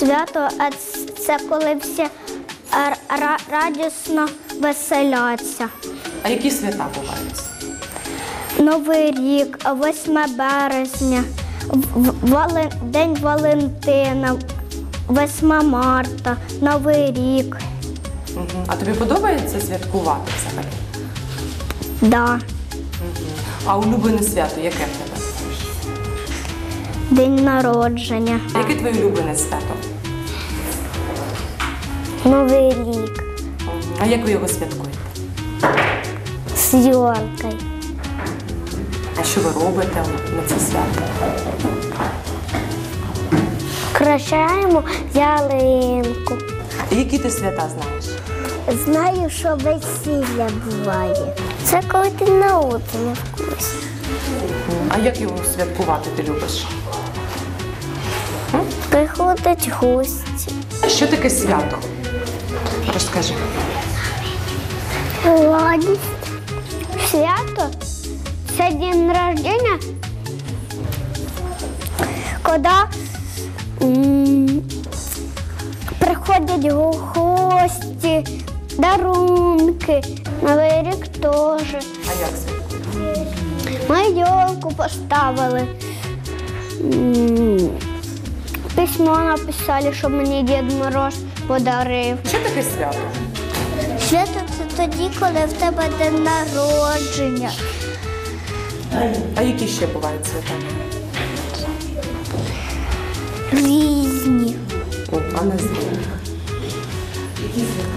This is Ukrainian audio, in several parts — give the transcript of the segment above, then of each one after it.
Свято а це коли всі радісно веселяться. А які свята бувають? Новий рік, 8 березня, День Валентина, 8 марта, Новий рік. А тобі подобається святкувати взагалі? Да. А улюблене свято яке в тебе? День народження, яке твоє улюблене свято? Новий рік А як ви його святкуєте? з йолкою. А що ви робите на це свято? Кращаємо ялинку. Які ти свята знаєш? Знаю, що весілля буває. Це коли ти народження в курсі. А як його святкувати ти любиш? Приходять гості. Що таке свято? Розкажи. Радість. Свято це день рождення, коли приходять гості, дарунки, Новий рік теж. А як святкуєте? Ми елку поставили. Письмо написали, щоб мені Дід Мороз подарив. Що таке свято? Свято це тоді, коли в тебе день народження. А які ще бувають свята? Різні. О, а не.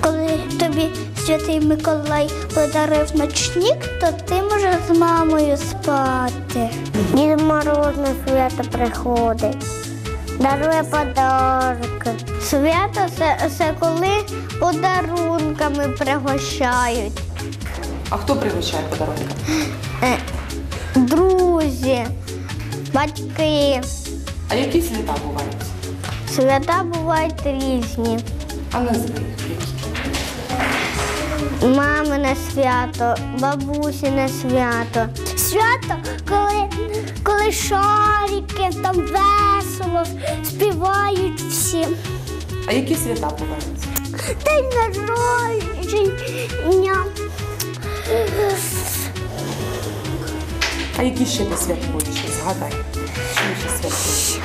Коли тобі Святий Миколай подарив ночник, то ти можеш з мамою спати. Дід Мороз на свято приходить. Дарує подарки. Свято це, це коли подарунками пригощають. А хто пригощає подарунки? Е, Друзі, батьки. А які свята бувають? Свята бувають різні. А назви які? Мамине свято, бабусине свято. Свято, коли, коли шарики, там весело, співають всі. А які свята бувають? День народження. А які ще ти святкуєш? Згадай. Що ще святкуєш?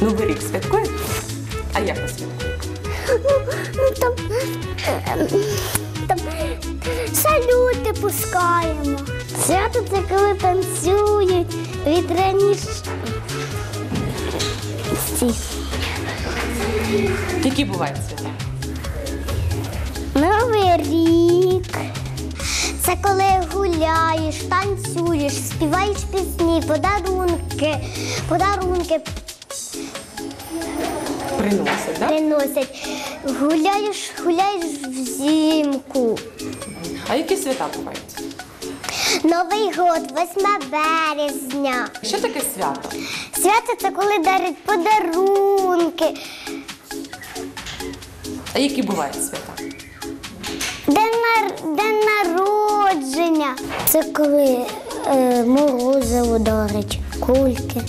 Новий рік святкуєте? А як ви святкуєте? Ну, там, е, там салюти пускаємо. Свято це коли танцюють, вітряні ш- Які бувають свята? Новий рік. Це коли гуляєш, танцюєш, співаєш пісні, подарунки, подарунки Приносять, так? приносять. Гуляєш, гуляєш взимку. А які свята бувають? Новий год, 8 березня. Що таке свято? Свято це коли дарять подарунки. А які бувають свята? День, нар... День народження. Це коли е, морозиво дарять, кульки.